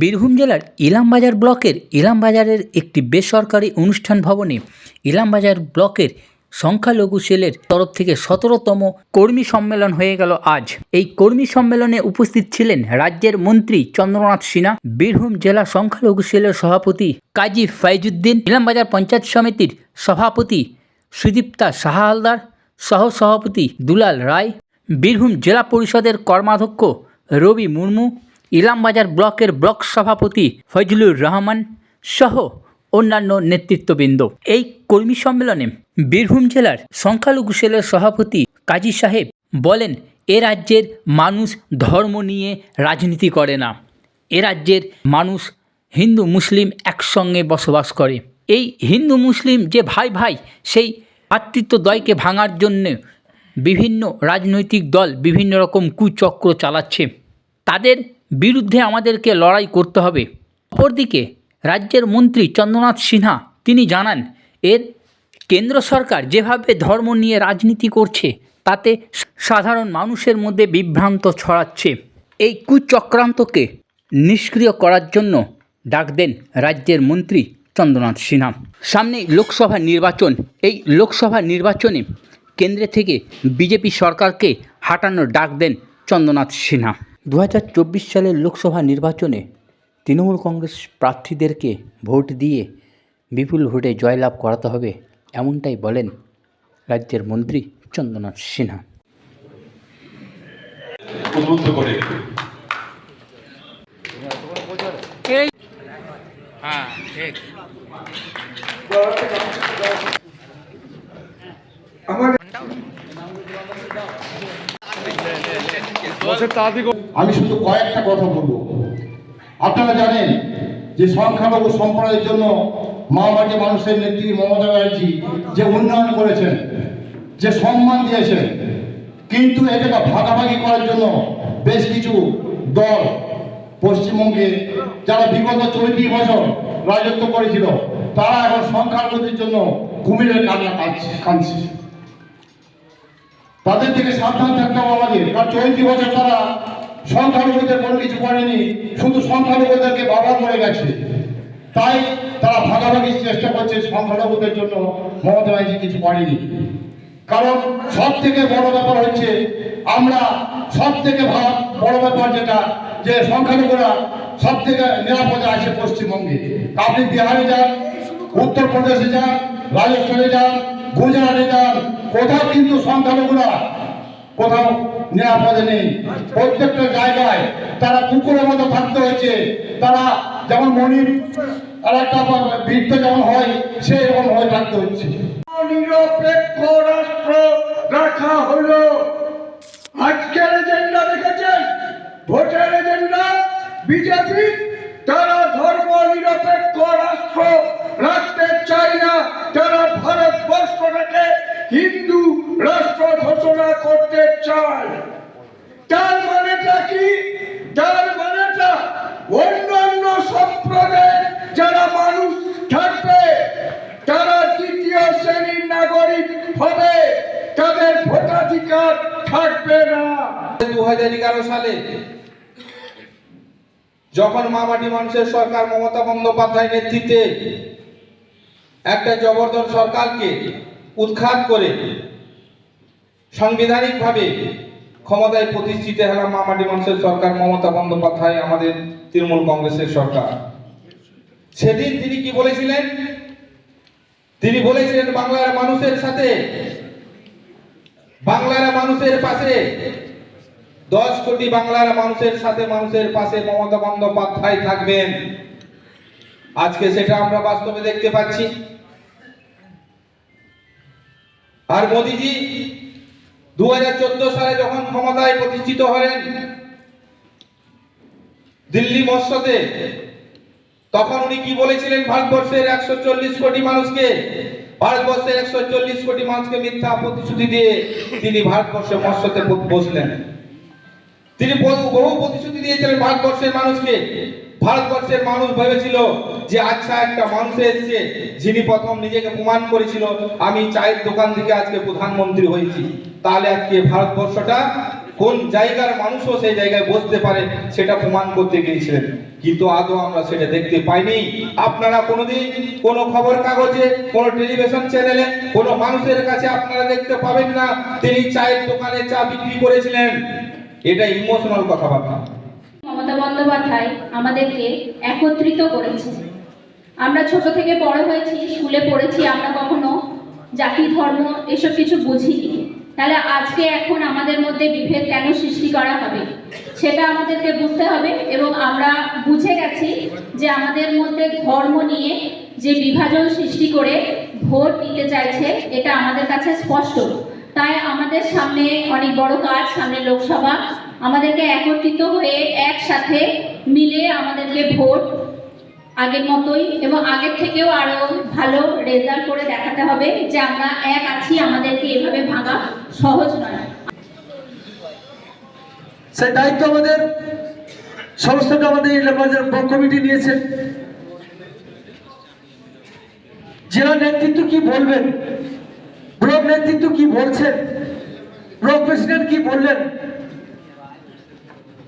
বীরভূম জেলার ইলামবাজার ব্লকের ইলামবাজারের একটি বেসরকারি অনুষ্ঠান ভবনে ইলামবাজার ব্লকের সংখ্যালঘু সেলের তরফ থেকে সতেরোতম কর্মী সম্মেলন হয়ে গেল আজ। এই কর্মী সম্মেলনে উপস্থিত ছিলেন রাজ্যের মন্ত্রী চন্দ্রনাথ সিনহা, বীরভূম জেলা সংখ্যালঘু সেলের সভাপতি কাজী ফাইজুদ্দিন ইলামবাজার পঞ্চায়েত সমিতির সভাপতি সুদীপ্তা সাহা হালদার সহ সভাপতি দুলাল রায়, বীরভূম জেলা পরিষদের কর্মাধ্যক্ষ রবি মুর্মু ইলামবাজার ব্লকের ব্লক সভাপতি ফজলুর রহমান সহ অন্যান্য নেতৃত্ববৃন্দ। এই কর্মী সম্মেলনে বীরভূম জেলার সংখ্যালঘু সেলের সভাপতি কাজী সাহেব বলেন, এ রাজ্যের মানুষ ধর্ম নিয়ে রাজনীতি করে না। এ রাজ্যের মানুষ হিন্দু মুসলিম একসঙ্গে বসবাস করে। এই হিন্দু মুসলিম যে ভাই ভাই, সেই ভ্রাতৃত্বদ্বয়কে ভাঙার জন্য বিভিন্ন রাজনৈতিক দল বিভিন্ন রকম কুচক্র চালাচ্ছে। তাদের বিরুদ্ধে আমাদেরকে লড়াই করতে হবে। অপরদিকে, রাজ্যের মন্ত্রী চন্দ্রনাথ সিনহা তিনি জানান, এর কেন্দ্র সরকার যেভাবে ধর্ম নিয়ে রাজনীতি করছে, তাতে সাধারণ মানুষের মধ্যে বিভ্রান্ত ছড়াচ্ছে। এই কুচক্রান্তকে নিষ্ক্রিয় করার জন্য ডাক দেন রাজ্যের মন্ত্রী চন্দ্রনাথ সিনহা। সামনে লোকসভা নির্বাচন, এই লোকসভা নির্বাচনে কেন্দ্রে থেকে বিজেপি সরকারকে হাঁটানোর ডাক দেন চন্দ্রনাথ সিনহা। দু হাজার চব্বিশ সালের লোকসভা নির্বাচনে তৃণমূল কংগ্রেস প্রার্থীদেরকে ভোট দিয়ে বিপুল ভোটে জয়লাভ করাতে হবে এমনটাই বলেন রাজ্যের মন্ত্রী চন্দ্রনাথ সিনহা। হ্যাঁ ঠিক। আমি শুধু কয়েকটা কথা বলব। আপনারা জানেন যে সংখ্যালঘু সম্প্রদায়ের জন্য মাওবাদী মানুষের নেত্রী মমতা ব্যানার্জি যে উন্নয়ন করেছেন, যে সম্মান দিয়েছেন, কিন্তু এটাকে ভাগাভাগি করার জন্য বেশ কিছু দল পশ্চিমবঙ্গে যারা বিগত চল্লিশ বছর রাজত্ব করেছিল, তারা এখন সংখ্যালঘুদের জন্য কুমিরের কান্না কাঁদছে। তাদের থেকে সাবধান থাকতে হবে আমাদের। কারণ চলতি বছর তারা সংখ্যালঘুদের কোনো কিছু করেনি, শুধু সংখ্যালঘুদেরকে বাবা করে গেছে। তাই তারা ভাগাভাগির চেষ্টা করছে সংখ্যালঘুদের জন্য। মমতা ব্যানার্জি কিছু করেনি। কারণ সব থেকে বড় ব্যাপার হচ্ছে, আমরা সব থেকে বড় ব্যাপার যেটা, যে সংখ্যালঘুরা সব থেকে নিরাপদে আছে পশ্চিমবঙ্গে। আপনি বিহারে যান, উত্তরপ্রদেশে যান, রাজস্থানে যান গুজরাটে যান কোথাও কিন্তু সংখ্যালঘুরা কোথাও নিরাপদে নেই প্রত্যেকটা জায়গায় তারা কুকুরের মতো থাকতে হয়েছে। তারা যেমন মনির আর একটা বৃত্ত যেমন হয় হয়ে থাকতে হচ্ছে। নিরপেক্ষ রাষ্ট্র, রাখা হলো। আজকের এজেন্ডা দেখেছেন? ভোটের এজেন্ডা বিজেপি? তারা ধর্ম নিরপেক্ষ রাষ্ট্র রাখতে চায় না তারা ভারতবর্ষটাকে হিন্দু রাষ্ট্র ঘোষণা করতে চায় তার মানেটা কি তার মানেটা অন্যান্য সম্প্রদায়ের যারা মানুষ থাকবে তারা তৃতীয় শ্রেণির নাগরিক হবে তাদের ভোটাধিকার থাকবে না। দু হাজার এগারো সালে যখন মামাটি মানুষের সরকার মমতা বন্দ্যোপাধ্যায় নেতৃত্বে একটা জবরদস্ত সরকারকে উৎখাত করে সাংবিধানিকভাবে ক্ষমতায় প্রতিষ্ঠিত হলাম মামাটি মানুষের সরকার মমতা বন্দ্যোপাধ্যায়, আমাদের তৃণমূল কংগ্রেসের সরকার। সেদিন তিনি কি বলেছিলেন? তিনি বলেছিলেন, বাংলার মানুষের সাথে বাংলার মানুষের পাশে, দশ কোটি বাংলার মানুষের সাথে মানুষের পাশে মমতা বন্দ্যোপাধ্যায় থাকবেন। আজকে সেটা আমরা বাস্তবে দেখতে পাচ্ছি। আর মোদিজি দু হাজার চোদ্দ সালে যখন ক্ষমতায় প্রতিষ্ঠিত হলেন, দিল্লি মস্যতে তখন উনি কি বলেছিলেন? ভারতবর্ষের একশো চল্লিশ কোটি মানুষকে ভারতবর্ষের একশো চল্লিশ কোটি মানুষকে মিথ্যা প্রতিশ্রুতি দিয়ে তিনি ভারতবর্ষে মৎস্যতে বসলেন। তিনি বহু প্রতিশ্রুতি দিয়েছিলেন ভারতবর্ষের মানুষকে। ভারতবর্ষের মানুষ ভেবেছিল যে আচ্ছা একটা মানুষ এসেছে, যিনি প্রথম নিজেকে প্রমাণ করেছিল, আমি চায়ের দোকান থেকে আজকে প্রধানমন্ত্রী হয়েছি। তাহলে আজকে ভারতবর্ষটা কোন জায়গার মানুষও সেই জায়গায় বসতে পারে সেটা প্রমাণ করতে গিয়েছিলেন। কিন্তু আদৌ আমরা সেটা দেখতে পাইনি। আপনারা কোনোদিন কোনো খবর কাগজে কোনো টেলিভিশন চ্যানেলে, কোনো মানুষের কাছে আপনারা দেখতে পাবেন না তিনি চায়ের দোকানে চা বিক্রি করেছিলেন। এটা ইমোশনাল কথাবার্তা। মমতা বন্দ্যোপাধ্যায় আমাদেরকে একত্রিত করেছে আমরা ছোট থেকে বড় হয়েছি, স্কুলে পড়েছি, আমরা কখনো জাতি, ধর্ম, এসব কিছু বুঝিনি। তাহলে আজকে এখন আমাদের মধ্যে বিভেদ কেন সৃষ্টি করা হবে? সেটা আমাদেরকে বুঝতে হবে এবং আমরা বুঝে গেছি যে আমাদের মধ্যে ধর্ম নিয়ে যে বিভাজন সৃষ্টি করে ভোট নিতে চাইছে, এটা আমাদের কাছে স্পষ্ট। তাই আমাদের সামনে অনেক বড় কাজ, সামনে লোকসভা। আমাদেরকে একত্রিত হয়ে একসাথে মিলে আমাদেরকে ভোট আগের মতোই এবং আগের থেকেও আরও ভালো রেজাল্ট করে দেখাতে হবে যে আমরা এক আছি, আমাদেরকে এভাবে ভাঙা সহজ নয়। সেই দায়িত্ব আমাদের সমস্তটা আমাদের ব্লক কমিটি নিয়েছে। জেলা নেতৃত্ব কি বলবেন? ব্লক নেতৃত্ব কি বলছেন? ব্লক প্রেসিডেন্ট কি বললেন?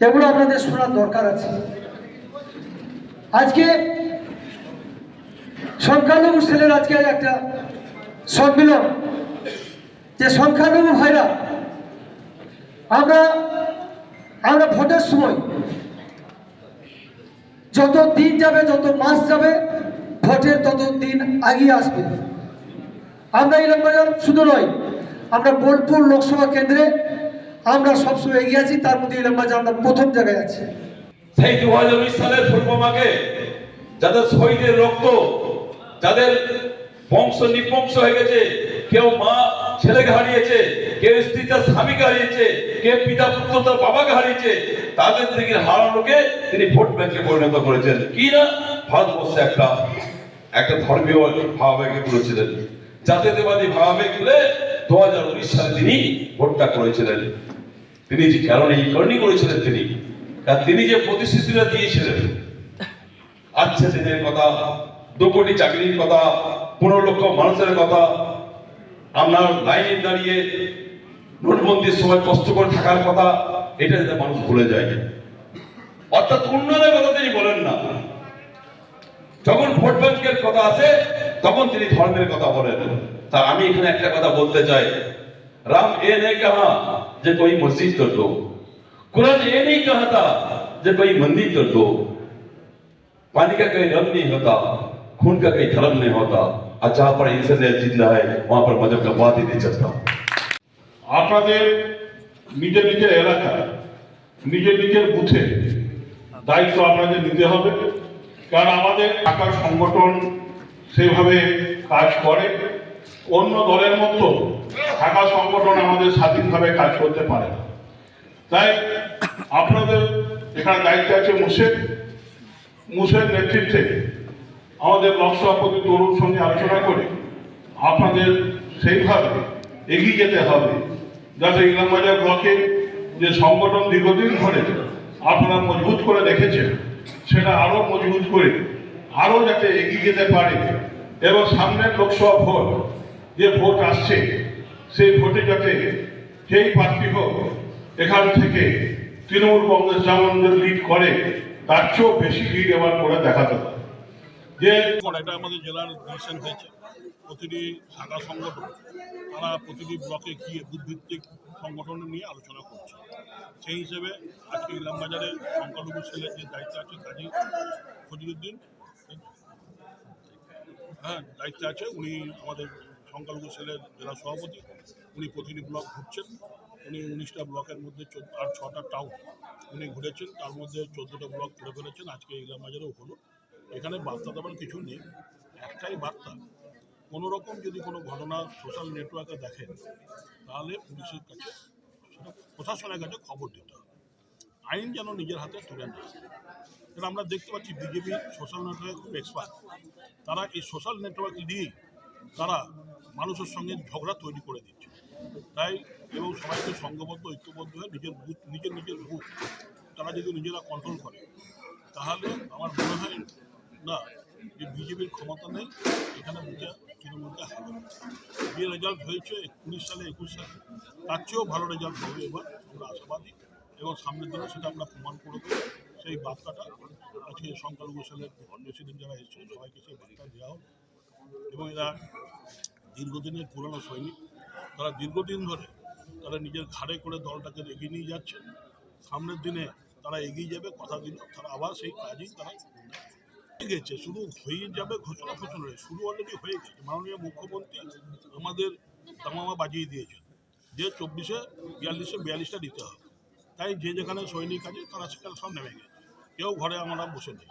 এগুলো আপনাদের শোনার দরকার আছে। আজকে সংখ্যালঘু ছেলের আজকে একটা সম্মেলন যে সংখ্যালঘু ভাইরা, আমরা আমরা ভোটের সময় যত দিন যাবে, যত মাস যাবে, ভোটের তত দিন আগিয়ে আসবে। আমরা ইলামবাজার শুধু নয়, আমরা বোলপুর লোকসভা কেন্দ্রে আমরা সবসময় এগিয়ে আছি, তার মধ্যে ইলামবাজার আমরা প্রথম জায়গায় আছি। সেই দু হাজার উনিশ সালের পূর্ব পূর্বমাকে যাদের শহীদের রক্ত যাদের বংশ নিপংস হয়ে গেছে, কেউ মা ছেলেকে হারিয়েছে, কেউ স্ত্রী তার স্বামীকে হারিয়েছে, কেউ পিতা পুত্র তার বাবাকে হারিয়েছে, তাদের থেকে হারানোকে তিনি ভোট ব্যাংকে পরিণত করেছেন। কি না? ভারতবর্ষে একটা একটা ধর্মীয় ভাবাবেগে করেছিলেন জাতীয়তাবাদী ভাবাবেগ তুলে দু হাজার উনিশ সালে তিনি ভোটটা করেছিলেন। তিনি যে কারণে এই কারণেই করেছিলেন তিনি। তিনি যে প্রতিশ্রুতিটা দিয়েছিলেন আচ্ছা দিনের কথা দু কোটি চাকরির কথা পনেরো লক্ষ মানুষের কথা আপনার লাইনে দাঁড়িয়ে নোটবন্দির সময় কষ্ট করে থাকার কথা এটা যাতে মানুষ ভুলে যায় অর্থাৎ উন্নয়নের কথা তিনি বলেন না যখন ভোট ব্যাংকের কথা আসে তখন তিনি ধর্মের কথা বলেন তা আমি এখানে একটা কথা বলতে চাই राम ये नहीं कहा जो कोई मस्जिद कर दो कुरान ये नहीं कहा था जो कोई मंदिर कर दो पानी का कोई रंग नहीं होता खून का कोई धर्म नहीं होता और जहां पर इंसानियत जिंदा है वहां पर मजहब का बात ही नहीं चलता আপনাদের নিজের নিজের এলাকায় নিজের নিজের বুথে দায়িত্ব আপনাদের নিতে হবে কারণ আমাদের টাকার সংগঠন সেভাবে কাজ করে অন্য দলের মতো ঢাকা সংগঠন আমাদের স্বাধীনভাবে কাজ করতে পারে না তাই আপনাদের এখানে দায়িত্ব আছে মুসের মুসের নেতৃত্বে আমাদের সভাপতি তরুণ সঙ্গে আলোচনা করে আপনাদের সেইভাবে এগিয়ে যেতে হবে। যাতে ইলামবাজার ব্লকে যে সংগঠন দীর্ঘদিন ধরে আপনারা মজবুত করে রেখেছেন, সেটা আরও মজবুত করে আরও যাতে এগিয়ে যেতে পারে। এবং সামনের লোকসভা ভোট, যে ভোট আসছে, সেই ভোটে যাতে যেই প্রার্থী হোক, এখান থেকে তৃণমূল কংগ্রেস যেমন লিড করে, তার চেয়েও বেশি লিড এবার করে দেখাতে হবে। যে এটা আমাদের জেলার ডিসিশন হয়েছে। প্রতিটি শাখা সংগঠন, তারা প্রতিটি ব্লকে গিয়ে বুথভিত্তিক সংগঠন নিয়ে আলোচনা করছে। সেই হিসেবে আজকে ইলামবাজারে সংখ্যালঘু ছেলের যে দায়িত্ব আছে, কাজী ফজলুদ্দিন হ্যাঁ দায়িত্বে আছে। উনি আমাদের সংখ্যালঘু ছেলের জেলা সভাপতি। উনি প্রতিটি ব্লক ঘুরছেন। উনি উনিশটা ব্লকের মধ্যে আর ছটা টাউন উনি ঘুরেছেন। তার মধ্যে চোদ্দোটা ব্লক ঘুরে ফেলেছেন। আজকে ইলামবাজারেও হলো। এখানে বার্তা দেওয়ার কিছু নেই, একটাই বার্তা। কোনো রকম যদি কোনো ঘটনা সোশ্যাল নেটওয়ার্কে দেখেন, তাহলে পুলিশের কাছে প্রশাসনের কাছে খবর দিতে হবে। আইন যেন নিজের হাতে তুলে না কারণ আমরা দেখতে পাচ্ছি বিজেপি সোশ্যাল নেটওয়ার্কে খুব এক্সপার্ট তারা এই সোশ্যাল নেটওয়ার্ক দিয়েই তারা মানুষের সঙ্গে ঝগড়া তৈরি করে দিচ্ছে। তাই এবং সবাইকে সঙ্গবদ্ধ, ঐক্যবদ্ধ হয়ে নিজের বুথ, নিজের নিজের বুথ তারা যদি নিজেরা কন্ট্রোল করে, তাহলে আমার মনে হয় না যে বিজেপির ক্ষমতা নেই, এখানে বুঝে তৃণমূলকে হারাবে যে রেজাল্ট হয়েছে উনিশ সালে একুশ সালে, তার চেয়েও ভালো রেজাল্ট হবে এবার, আমরা আশাবাদী। এবং সামনের দিনে সেটা আমরা প্রমাণ করে দেবো। সেই বার্তাটা আজকে সংখ্যালঘু সেলের প্রেসিডেন্ট যারা এসেছিল সবাইকে সেই বার্তা দেওয়া হলো এবং এরা দীর্ঘদিনের পুরনো সৈনিক, তারা দীর্ঘদিন ধরে তারা নিজের ঘাড়ে করে দলটাকে এগিয়ে নিয়ে যাচ্ছে। সামনের দিনে তারা এগিয়ে যাবে, কথা দিল তারা আবার সেই কাজই তারা গেছে শুরু হয়ে যাবে ঘোষণা হয়ে শুরু অলরেডি হয়ে গেছে মাননীয় মুখ্যমন্ত্রী আমাদের তামামা বাজিয়ে দিয়েছে যে চব্বিশে, বিয়াল্লিশে বিয়াল্লিশটা দিতে হবে। তাই যে যেখানে সৈনিক আছে, তারা সেখানে সব নেমে গেছে। কেউ ঘরে আমরা বসে নেই।